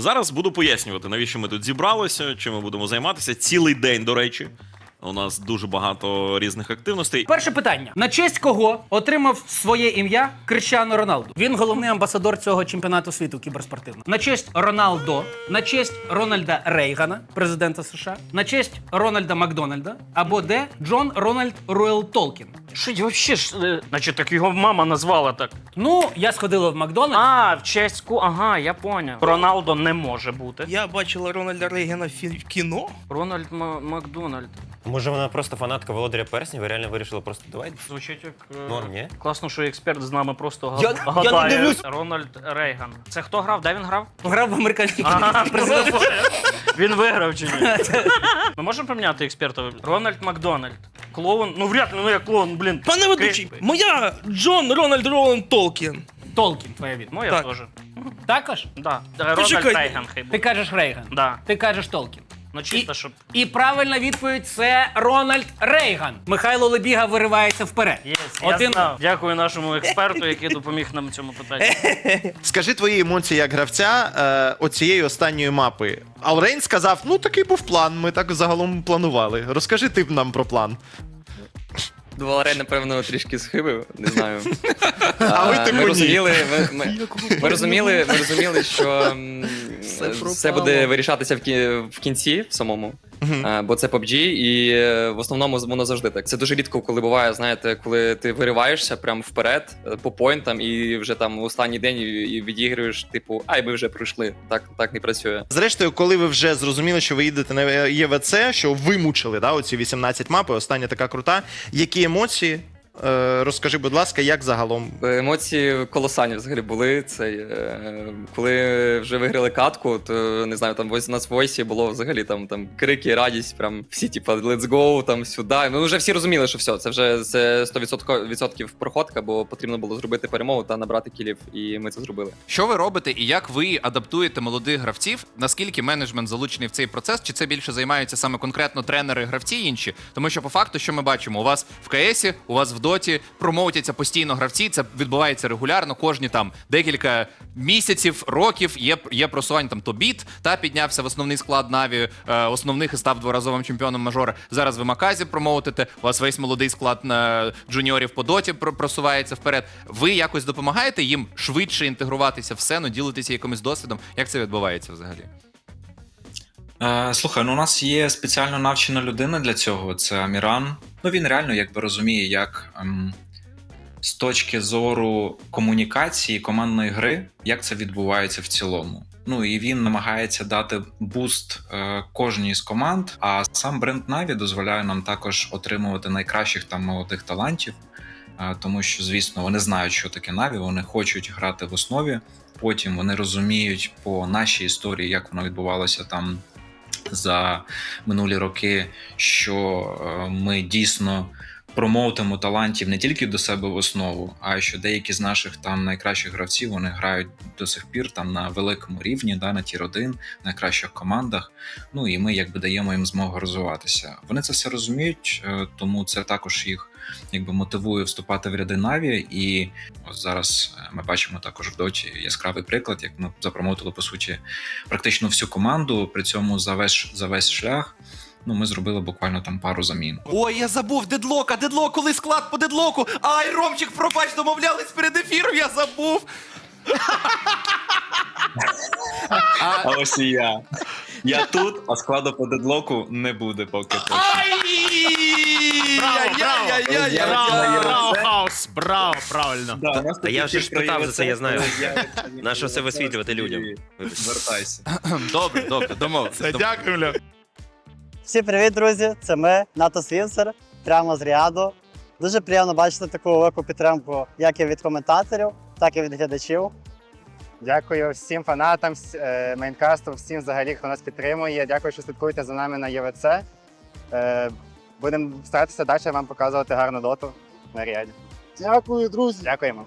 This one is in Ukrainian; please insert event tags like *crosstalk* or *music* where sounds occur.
Зараз буду пояснювати, навіщо ми тут зібралися, чим ми будемо займатися. Цілий день, до речі. У нас дуже багато різних активностей. Перше питання: на честь кого отримав своє ім'я Крищано Роналду? Він головний амбасадор цього чемпіонату світу кіберспортивного. На честь Роналдо, на честь Рональда Рейгана, президента США, на честь Рональда Макдональда, або де Джон Рональд Руел Толкін. Що вообще ж, е, значить, так його мама назвала так. Ну, я сходила в Макдональдс. А, в честь ку. Ага, я поняв. Роналдо не може бути. Я бачила Рональда Рейгана в фі- в кіно. Рональд Ма- Макдональд. Може, вона просто фанатка Володаря Перснів і реально вирішила просто давай. Звучить як. е, Норм, ні? Класно, що експерт з нами просто Я- га- я не гадає. дивлюсь. Рональд Рейган. Це хто грав? Де він грав? Грав в американський Ага, президент. Він виграв чи ні? Ми можемо поміняти експерта? Рональд Макдональд. Клоун. Ну вряд ли, ну як клоун, блін. Пане ведучий, моя Джон Рональд Роланд Толкін. Толкін, твоя від. Моя Так. теж. Також? Да. Е, Рональд Почекай. Рейган хай Ти буде. кажеш Рейган. Да. Ти кажеш Толкін. Ну чисто, щоб. І правильна відповідь це Рональд Рейган. Михайло Лебіга виривається вперед. Єс, я знав. Дякую нашому експерту, який допоміг нам в цьому питанні. *laughs* Скажи твої емоції як гравця е, оцієї останньої мапи. Алрейн сказав: ну такий був план, ми так загалом планували. Розкажи ти нам про план. Валерій, напевно, трішки схибив, не знаю. *laughs* А ви типу ми ні. розуміли, ми, ми, ми розуміли, ми розуміли, що м, все буде вирішатися в, кі- в кінці в самому. Е, Бо це PUBG, і е, в основному воно завжди так. Це дуже рідко, коли буває, знаєте, коли ти вириваєшся прямо вперед е, по поінтам, і вже там в останній день і, і відігруєш, типу, ай, ми вже пройшли. Так, так не працює. Зрештою, коли ви вже зрозуміли, що ви їдете на ЄВЦ, що вимучили да, оці 18 мапи, остання така крута. Які емоції? Е, розкажи, будь ласка, як загалом? Емоції колосальні взагалі були. Це е, коли вже виграли катку, то не знаю, там ось у нас в Войсі було взагалі там, там крики, радість, прям всі, типа, let's go, там сюди. Ми вже всі розуміли, що все, це вже це 100% відсотків проходка, бо потрібно було зробити перемогу та набрати кілів, і ми це зробили. Що ви робите і як ви адаптуєте молодих гравців? Наскільки менеджмент залучений в цей процес? Чи це більше займаються саме конкретно тренери, гравці інші? Тому що по факту, що ми бачимо, у вас в КСі, у вас в доті промоутяться постійно гравці. Це відбувається регулярно. Кожні там декілька місяців, років є, є просування. Там то біт та піднявся в основний склад Наві, е, основних і став дворазовим чемпіоном мажора. Зараз ви Маказі промоутите. У вас весь молодий склад на джуніорів по доті просувається вперед. Ви якось допомагаєте їм швидше інтегруватися в сцену, ділитися якимось досвідом. Як це відбувається взагалі? Е, слухай, ну у нас є спеціально навчена людина для цього. Це Аміран. Ну він реально якби розуміє, як ем, з точки зору комунікації командної гри, як це відбувається в цілому. Ну і він намагається дати буст е, кожній з команд. А сам бренд Na'Vi дозволяє нам також отримувати найкращих там молодих талантів. Е, тому що, звісно, вони знають, що таке Na'Vi, вони хочуть грати в основі. Потім вони розуміють по нашій історії, як воно відбувалося там за минулі роки, що е, ми дійсно промоутимо талантів не тільки до себе в основу, а що деякі з наших там найкращих гравців вони грають до сих пір там на великому рівні, да, на тір 1 найкращих командах. Ну і ми якби даємо їм змогу розвиватися. Вони це все розуміють, е, тому це також їх якби мотивує вступати в ряди Наві. І ось зараз е, ми бачимо також в доті яскравий приклад, як ми запромовили по суті практично всю команду. При цьому за весь за весь шлях. Ну, ми зробили буквально там пару замін. Ой, я забув дедлока, дедлок, коли склад по дедлоку. Ай, Ромчик, пробач, домовлялись перед ефіром, я забув. А ось і я. Я тут, а складу по дедлоку не буде поки точно. Ай! Браво, браво, хаус, браво, правильно. Та я вже ж питав за це, я знаю. На що це висвітлювати людям? Звертайся. Добре, добре, домовилися. Дякую, Ля. Всім привіт, друзі! Це ми, НАТО Свінсер, прямо з Ріаду. Дуже приємно бачити таку велику підтримку як і від коментаторів, так і від глядачів. Дякую всім фанатам, е, мейнкасту, всім взагалі, хто нас підтримує. Дякую, що слідкуєте за нами на ЄВЦ. Е, Будемо старатися далі вам показувати гарну доту на Ріаді. Дякую, друзі. Дякуємо.